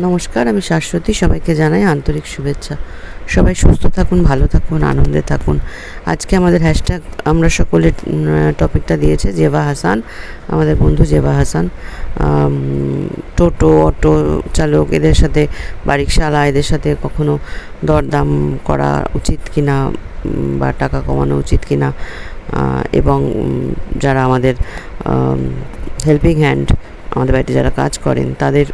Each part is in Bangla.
নমস্কার আমি শাশ্বতী। সবাইকে জানাই আন্তরিক শুভেচ্ছা। সবাই সুস্থ থাকুন ভালো থাকুন আনন্দে থাকুন। আজকে আমাদের হ্যাশট্যাগ আমরা সকলে টপিকটা দিয়েছে জেবা হাসান আমাদের বন্ধু জেবা হাসান। টোটো অটো চালক এদের সাথে বারিকশালা এদের সাথে কখনো দরদাম করা উচিত কিনা উম, বা টাকা কমানো উচিত কিনা আহ, এবং যারা আমাদের হেল্পিং হ্যান্ড আমাদের বাড়িতে যারা কাজ করেন তাদের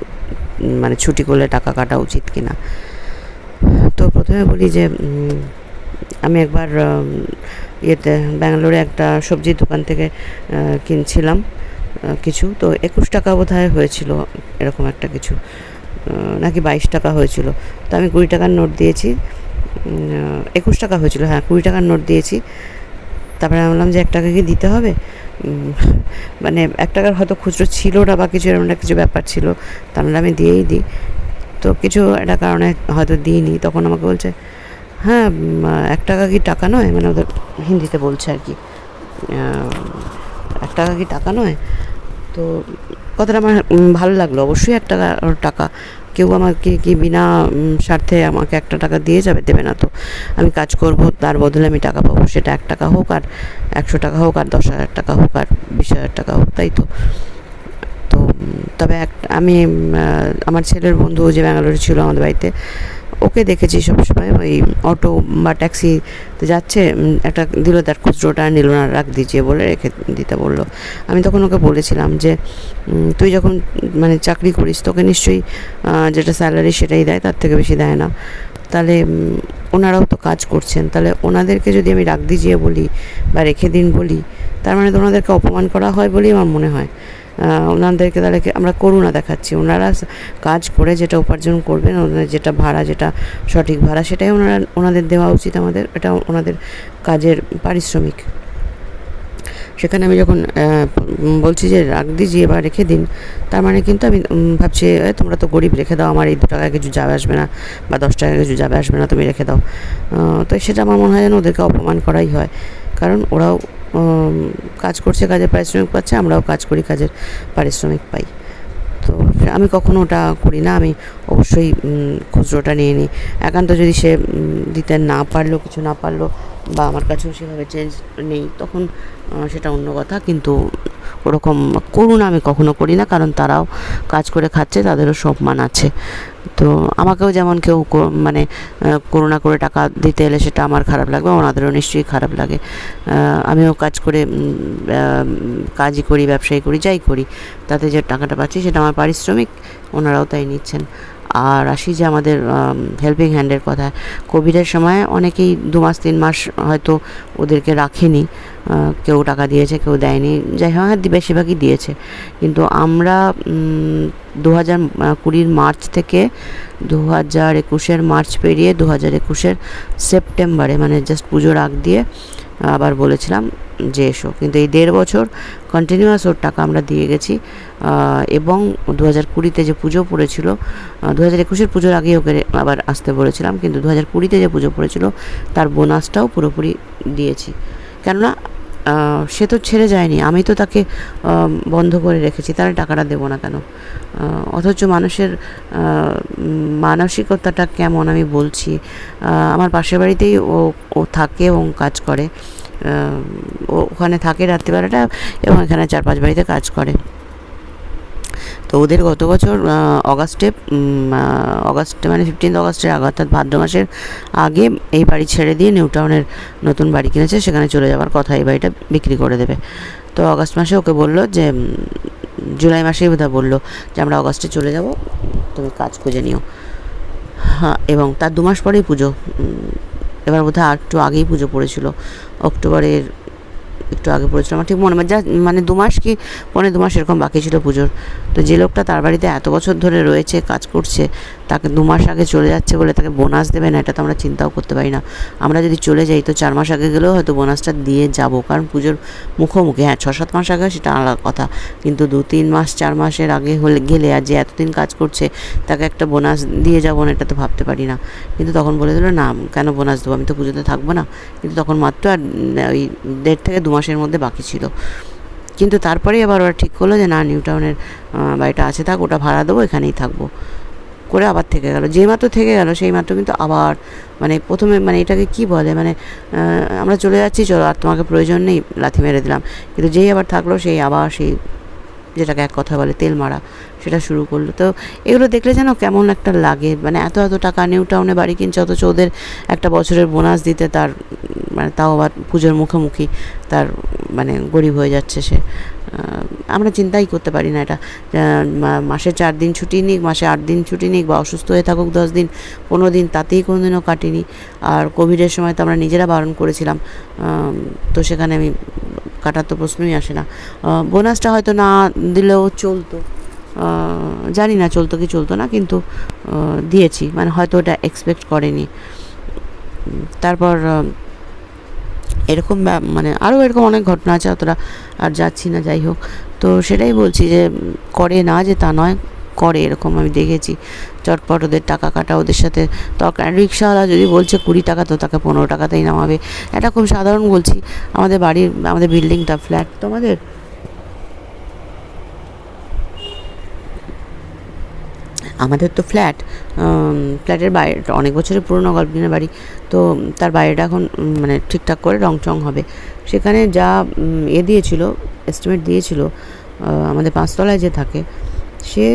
মানে ছুটি করলে টাকা কাটা উচিত কিনা। তো প্রথমে বলি যে আমি একবার ইয়েতে ব্যাঙ্গালোরে একটা সবজির দোকান থেকে কিনছিলাম কিছু। তো একুশ টাকা বোধহয় হয়েছিল এরকম একটা কিছু নাকি বাইশ টাকা হয়েছিল। তো আমি কুড়ি টাকার নোট দিয়েছি একুশ টাকা হয়েছিল হ্যাঁ কুড়ি টাকার নোট দিয়েছি। তারপরে আমি বললাম যে এক টাকা কি দিতে হবে। মানে এক টাকার হয়তো খুচরো ছিল না বা কিছু এরকম কিছু ব্যাপার ছিল তাহলে আমি দিয়েই দিই। তো কিছু একটা কারণে হয়তো দিইনি। তখন আমাকে বলছে হ্যাঁ এক টাকা কি টাকা নয়? মানে ওদের হিন্দিতে বলছে আর কি। এক টাকা কি টাকা নয়? তো কথাটা আমার ভালো লাগল। অবশ্যই একটা টাকা। কেউ আমাকে কি বিনা স্বার্থে আমাকে একটা টাকা দিয়ে যাবে? দেবে না তো। আমি কাজ করব, তার বদলে আমি টাকা পাবো। সেটা এক টাকা হোক আর একশো টাকা হোক আর দশ হাজার টাকা হোক আর বিশ হাজার টাকা হোক, তাই তো। তো তবে এক, আমি আমার ছেলের বন্ধু যে ব্যাঙ্গালোরে ছিল আমাদের বাড়িতে ওকে দেখেছি সবসময়, ওই অটো বা ট্যাক্সিতে যাচ্ছে একটা দিল তার খুচরোটা, নিল না, রাখ দিজিয়ে বলে রেখে দিতে বলল। আমি তখন ওকে বলেছিলাম যে তুই যখন মানে চাকরি করিস, তোকে নিশ্চয়ই যেটা স্যালারি সেটাই দেয়, তার থেকে বেশি দেয় না। তাহলে ওনারাও তো কাজ করছেন, তাহলে ওনাদেরকে যদি আমি রাখ দিজিয়ে বলি বা রেখে দিন বলি, তার মানে তো ওনাদেরকে অপমান করা হয় বলেই আমার মনে হয়। ওনাদেরকে তাহলে আমরা করুণা দেখাচ্ছি। ওনারা কাজ করে যেটা উপার্জন করবেন ওনাদের যেটা ভাড়া যেটা সঠিক ভাড়া সেটাই ওনারা ওনাদের দেওয়া উচিত আমাদের। এটা ওনাদের কাজের পারিশ্রমিক। সেখানে আমি যখন বলছি যে রাখ দিজিয়ে বা রেখে দিন। তার মানে কিন্তু আমি ভাবছি "এ, তোমরা তো গরিব রেখে দাও। আমার এই দু টাকা কিছু যাবে আসবে না বা দশ টাকা কিছু যাবে আসবে না তুমি রেখে দাও। তো সেটা আমার মনে হয় যেন ওদেরকে অপমান করাই হয়। কারণ ওরাও কাজ করছে, কাজের পারিশ্রমিক পাচ্ছে, আমরাও কাজ করি, কাজের পারিশ্রমিক পাই। তো আমি কখনো ওটা করি না, আমি অবশ্যই খুচরোটা নিয়ে নিই। একান্ত যদি সে দিতে না পারল কিছু না পারল বা আমার কাছেও সেভাবে চেঞ্জ নেই, তখন সেটা অন্য কথা। কিন্তু ওরকম করুন আমি কখনো করি না, কারণ তারাও কাজ করে খাচ্ছে, তাদেরও সম্মান আছে। তো আমাকেও যেমন কেউ মানে করুণা করে টাকা দিতে এলে সেটা আমার খারাপ লাগবে, ওনাদেরও নিশ্চয়ই খারাপ লাগে। আমিও কাজ করে কাজই করি, ব্যবসায়ী করি, যাই করি, তাতে যে টাকাটা পাচ্ছি সেটা আমার পারিশ্রমিক, ওনারাও তাই নিচ্ছেন। আর আসি যে আমাদের হেল্পিং হ্যান্ডের কথা কোভিডের সময় অনেকেই দু মাস, তিন মাস হয়তো ওদেরকে রাখেনি কেউ টাকা দিয়েছে, কেউ দেয়নি, যাই হোক হ্যাঁ বেশিরভাগই দিয়েছে। কিন্তু আমরা দু হাজার কুড়ির মার্চ থেকে দু হাজার একুশের মার্চ পেরিয়ে দু হাজার একুশের সেপ্টেম্বরে মানে জাস্ট পুজোর আগ দিয়ে আবার বলেছিলাম যে এসো। কিন্তু এই দেড় বছর কন্টিনিউয়াস ওর টাকা আমরা দিয়ে গেছি এবং দু হাজার কুড়িতে যে পুজো পড়েছিল দু হাজার একুশের পুজোর আগে ওকে আবার আসতে বলেছিলাম, কিন্তু দু হাজার কুড়িতে যে পুজো পড়েছিল, তার বোনাসটাও পুরোপুরি দিয়েছি। কেননা সে তো ছেড়ে যায়নি। আমি তো তাকে বন্ধ করে রেখেছি। তাহলে টাকাটা দেবো না কেন? অথচ মানুষের মানসিকতাটা কেমন আমি বলছি। আমার পাশের বাড়িতেই ও ও থাকে এবং কাজ করে। ওখানে থাকে রাত্রিবেলাটা এবং এখানে চার পাঁচ বাড়িতে কাজ করে। তো ওদের গত বছর অগাস্টে অগাস্টে মানে ফিফটিন্থ অগাস্টের আগে, অর্থাৎ ভাদ্র মাসের আগে এই বাড়ি ছেড়ে দিয়ে নিউ টাউনের নতুন বাড়ি কিনেছে, সেখানে চলে যাওয়ার কথা এই বাড়িটা বিক্রি করে দেবে। তো অগাস্ট মাসে ওকে বলল যে জুলাই মাসেই বোধহয় বলল যে, আমরা অগাস্টে চলে যাব, তুমি কাজ খুঁজে নিও। হ্যাঁ এবং তার দু মাস পরেই পুজো এবার বোধহয় আর একটু আগেই পুজো পড়েছিল, অক্টোবরের একটু আগে পড়েছিল আমার ঠিক মনে যা মানে দু মাস কি পনেরো দু মাস এরকম বাকি ছিল পুজোর। তো যে লোকটা তার বাড়িতে এত বছর ধরে রয়েছে, কাজ করছে, তাকে দু মাস আগে চলে যাচ্ছে বলে তাকে বোনাস দেবে না, এটা তো আমরা চিন্তাও করতে পারি না। আমরা যদি চলে যাই, তো চার মাস আগে গেলেও হয়তো বোনাসটা দিয়ে যাব। কারণ পুজোর মুখোমুখি হ্যাঁ ছ সাত মাস আগে সেটা আলাদা কথা। কিন্তু দু, তিন মাস, চার মাসের আগে হলে গেলে আর যে এতদিন কাজ করছে, তাকে একটা বোনাস দিয়ে যাব না, এটা তো ভাবতে পারি না। কিন্তু তখন বলে দিল, না, কেন বোনাস দেবো? আমি তো পুজোতে থাকব না। কিন্তু তখন মাত্র আর ওই দেড় থেকে দু মাসের মধ্যে বাকি ছিল। কিন্তু তারপরে আবার ওরা ঠিক করল যে, না নিউ টাউনের বাড়িটা আছে থাক, ওটা ভাড়া দেবো, এখানেই থাকব। করে আবার থেকে গেল। যে মাত্র থেকে গেল, সেই মাত্র কিন্তু আবার মানে প্রথমে মানে এটাকে কি বলে মানে আমরা চলে যাচ্ছি, চলো, আর তোমাকে প্রয়োজন নেই, লাথি মেরে দিলাম। কিন্তু যেই আবার থাকল, সেই আবার সেই, যেটাকে এক কথা বলে তেল মারা সেটা শুরু করল। তো এগুলো দেখলে যেন কেমন একটা লাগে। মানে এত এত টাকা নিউ টাউনে বাড়ি কিনছে, অথচ ওদের একটা বছরের বোনাস দিতে তার মানে তাও আবার পুজোর মুখোমুখি তার মানে গরিব হয়ে যাচ্ছে সে। আমরা চিন্তাই করতে পারি না এটা। মাসে চার দিন ছুটি নিক, মাসে আট দিন ছুটি নিক, বা অসুস্থ হয়ে থাকুক দশ দিন, পনেরো দিন, তাতেই কোনো কোনোদিনও কাটিনি। আর কোভিডের সময় তো আমরা নিজেরা বারণ করেছিলাম। তো সেখানে আমি, কাটার তো প্রশ্নই আসে না। বোনাসটা হয়তো না দিলেও চলতো। জানি না চলতো কি চলতো না, কিন্তু দিয়েছি। মানে হয়তো ওটা এক্সপেক্ট করেনি। তারপর এরকম মানে আরও এরকম অনেক ঘটনা আছে, অতটা আর যাচ্ছি না, যাই হোক। তো সেটাই বলছি যে, করে না যে তা নয়, করে এরকম আমি দেখেছি। চটপট ওদের টাকা কাটা, ওদের সাথে তখন রিক্সাওয়ালা যদি বলছে কুড়ি টাকা, তো তাকে পনেরো টাকাতেই নামাবে। এটা খুব সাধারণ বলছি, আমাদের বাড়ির, আমাদের বিল্ডিংটা ফ্ল্যাট তো আমাদের আমাদের তো ফ্ল্যাট ফ্ল্যাটের বাইরেটা অনেক বছরের পুরনো গল্পিনের বাড়ি, তো তার বাইরেটা এখন মানে ঠিকঠাক করে রং চং হবে। সেখানে যা এ দিয়েছিল এস্টিমেট দিয়েছিল আমাদের পাঁচতলায় যে থাকে, সে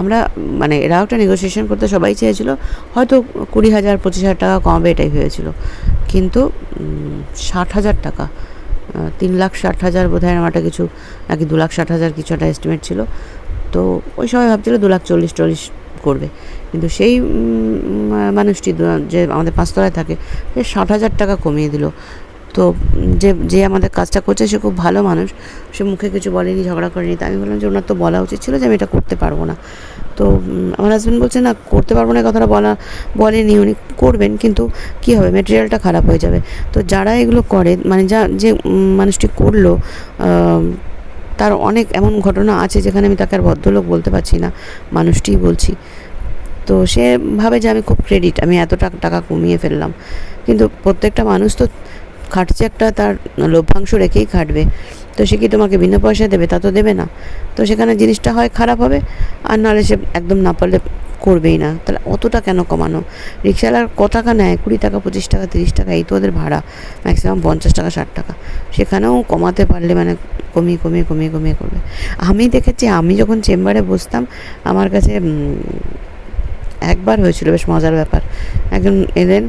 আমরা মানে এরাও একটা নেগোসিয়েশন করতে সবাই চেয়েছিল, হয়তো কুড়ি হাজার, পঁচিশ হাজার টাকা কমাবে এটাই হয়েছিল কিন্তু ষাট হাজার টাকা তিন লাখ ষাট হাজার বোধ হয় আমারটা কিছু, নাকি দু লাখ ষাট হাজার কিছু একটা এস্টিমেট ছিল। তো ওই সময় ভাবছিল দু লাখ চল্লিশ চল্লিশ করবে। কিন্তু সেই মানুষটি যে আমাদের পাঁচতলায় থাকে, সে ষাট হাজার টাকা কমিয়ে দিল। তো যে যে আমাদের কাজটা করছে, সে খুব ভালো মানুষ। সে মুখে কিছু বলেনি, ঝগড়া করেনি। তা আমি বললাম যে ওনার তো বলা উচিত ছিল যে আমি এটা করতে পারব না। তো আমার হাজব্যান্ড বলছে, না, করতে পারব না কথাটা বলা, বলেনি উনি, করবেন, কিন্তু কী হবে? মেটেরিয়ালটা খারাপ হয়ে যাবে। তো যারা এগুলো করে মানে যা, যে মানুষটি করল তার অনেক এমন ঘটনা আছে যেখানে আমি তাকে আর ভদ্রলোক বলতে পারছি না, মানুষটিই বলছি। তো সে ভাবে যে আমি খুব ক্রেডিট আমি এত টাকা টাকা কমিয়ে ফেললাম। কিন্তু প্রত্যেকটা মানুষ তো খাটছে একটা তার লভ্যাংশ রেখেই খাটবে। তো সে কি তোমাকে বিনা পয়সা দেবে? তা তো দেবে না। তো সেখানে জিনিসটা হয় খারাপ হবে, আর নাহলে সে একদম না পারলে করবেই না। তাহলে অতটা কেন কমানো? রিক্সাওয়ালার ক টাকা নেয়, কুড়ি টাকা, পঁচিশ টাকা, তিরিশ টাকা, এই তো ওদের ভাড়া ম্যাক্সিমাম পঞ্চাশ টাকা, ষাট টাকা। সেখানেও কমাতে পারলে মানে কমিয়ে কমিয়ে কমিয়ে কমিয়ে করবে। আমি দেখেছি, আমি যখন চেম্বারে বসতাম, আমার কাছে একবার হয়েছিল, বেশ মজার ব্যাপার। একজন এলেন,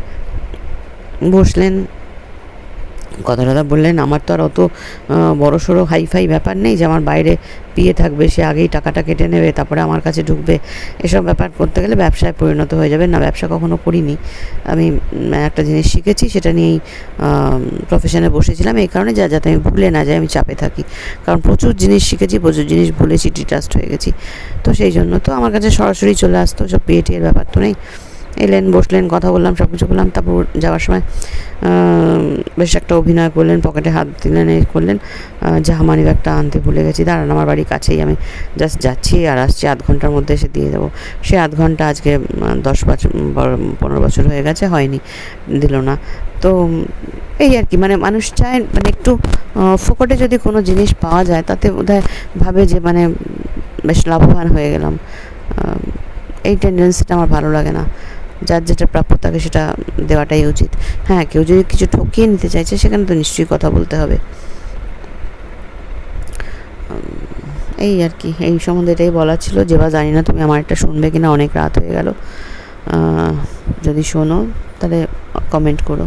বসলেন কথা টথা বললেন, আমার তো আর অত বড় সড়ো হাইফাই ব্যাপার নেই যে আমার বাইরে পিয়ে থাকবে, সে আগেই টাকাটা কেটে নেবে, তারপরে আমার কাছে ঢুকবে। এসব ব্যাপার করতে গেলে ব্যবসায় পরিণত হয়ে যাবে না, ব্যবসা কখনো করিনি। আমি একটা জিনিস শিখেছি, সেটা নিয়েই প্রফেশনে বসেছিলাম। এই কারণে যা, যাতে আমি ভুলে না যাই, আমি চাপে থাকি। কারণ প্রচুর জিনিস শিখেছি, প্রচুর জিনিস ভুলেছি ডিটাস্ট হয়ে গেছি। তো সেই জন্য তো আমার কাছে সরাসরি চলে আসতো, সব পেয়ে টিয়ের ব্যাপার তো নেই। এলেন বসলেন কথা বললাম সব কিছু করলাম তারপর যাওয়ার সময় বেশ একটা অভিনয় করলেন পকেটে হাত দিলেন এই করলেন আহ, যা মানি ব্যাগটা আনতে ভুলে গেছি। দাঁড়ান আমার বাড়ি কাছেই আমি জাস্ট যাচ্ছি আর আসছি আধ ঘণ্টার মধ্যে এসে দিয়ে দেবো। সে আধ ঘণ্টা আজকে দশ বছর পনেরো বছর হয়ে গেছে হয়নি দিল না। তো এই আর কি মানে মানুষ চায় মানে একটু ফোকটে যদি কোনো জিনিস পাওয়া যায় তাতে বোধহয় ভাবে যে মানে বেশ লাভবান হয়ে গেলাম। এই টেন্ডেন্সিটা আমার ভালো লাগে না। যার যেটা প্রাপ্য তাকে সেটা দেওয়াটাই উচিত। হ্যাঁ কেউ যদি কিছু ঠকিয়ে নিতে চাইছে, সেখানে তো নিশ্চয়ই কথা বলতে হবে। এই আর কি, এই সম্বন্ধে এটাই বলার ছিল। যে বা জানি না তুমি আমার একটা শুনবে কিনা, অনেক রাত হয়ে গেল। যদি শোনো, তাহলে কমেন্ট করো।